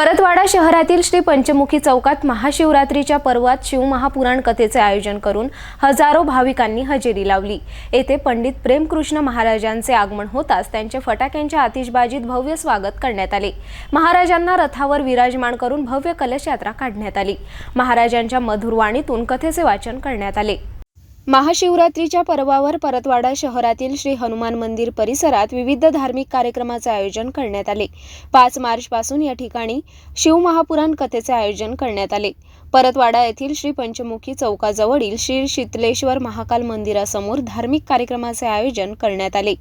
परतवाडा शहरातील श्री पंचमुखी चौकात महाशिवरात्रीच्या पर्वात शिवमहापुराण कथेचे आयोजन करून हजारो भाविकांनी हजेरी लावली. येथे पंडित प्रेमकृष्ण महाराजांचे आगमन होताच त्यांचे फटाक्यांच्या आतिषबाजीत भव्य स्वागत करण्यात आले. महाराजांना रथावर विराजमान करून भव्य कलश यात्रा काढण्यात आली. महाराजांच्या मधुरवाणीतून कथेचे वाचन करण्यात आले. महाशिवरात्रीच्या पर्वावर परतवाडा शहरातील श्री हनुमान मंदिर परिसरात विविध धार्मिक कार्यक्रमाचे आयोजन करण्यात आले. पाच मार्चपासून या ठिकाणी शिवमहापुराण कथेचे आयोजन करण्यात आले. परतवाडा येथील श्री पंचमुखी चौकाजवळील श्री शीतलेश्वर महाकाल मंदिरासमोर धार्मिक कार्यक्रमाचे आयोजन करण्यात आले.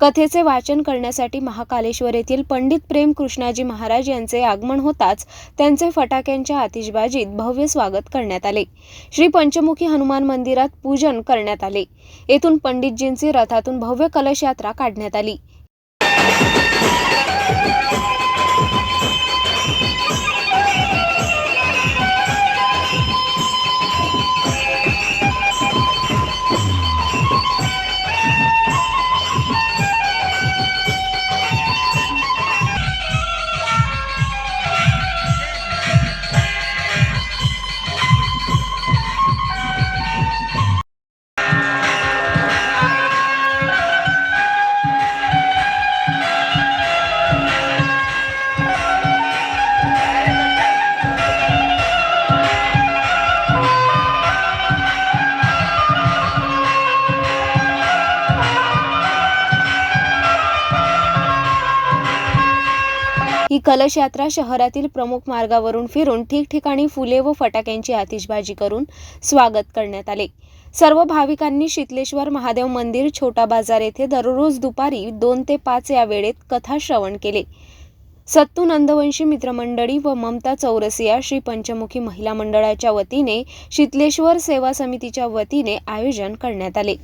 कथेचे वाचन करण्यासाठी महाकालेश्वर येथील पंडित प्रेम कृष्णाजी महाराज यांचे आगमन होताच त्यांचे फटाक्यांच्या आतिषबाजीत भव्य स्वागत करण्यात आले. श्री पंचमुखी हनुमान मंदिरात पूजन करण्यात आले. येथून पंडितजींची रथातून भव्य कलश यात्रा काढण्यात आली. ही कलश यात्रा शहरातील प्रमुख मार्गावरून फिरून ठिकठिकाणी फुले व फटाक्यांची आतिषबाजी करून स्वागत करण्यात आले. सर्व भाविकांनी शीतलेश्वर महादेव मंदिर छोटा बाजार येथे दररोज दुपारी दोन ते पाच या वेळेत कथा श्रवण केले. सत्तू नंदवंशी मित्रमंडळी व ममता चौरसिया श्री पंचमुखी महिला मंडळाच्या वतीने शीतलेश्वर सेवा समितीच्या वतीने आयोजन करण्यात आले.